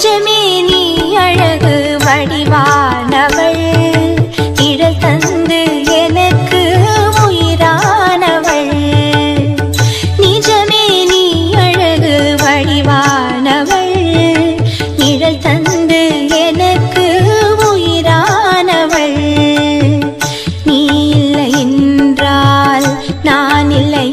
நெஞ்சமே நீ அழகு வடிவானவள். இழல் தந்து எனக்கு உயிரானவள். நிஜமே நீ அழகு வடிவானவள். இழல் தந்து எனக்கு உயிரானவள். நீ இல்லை என்றால் நான் இல்லை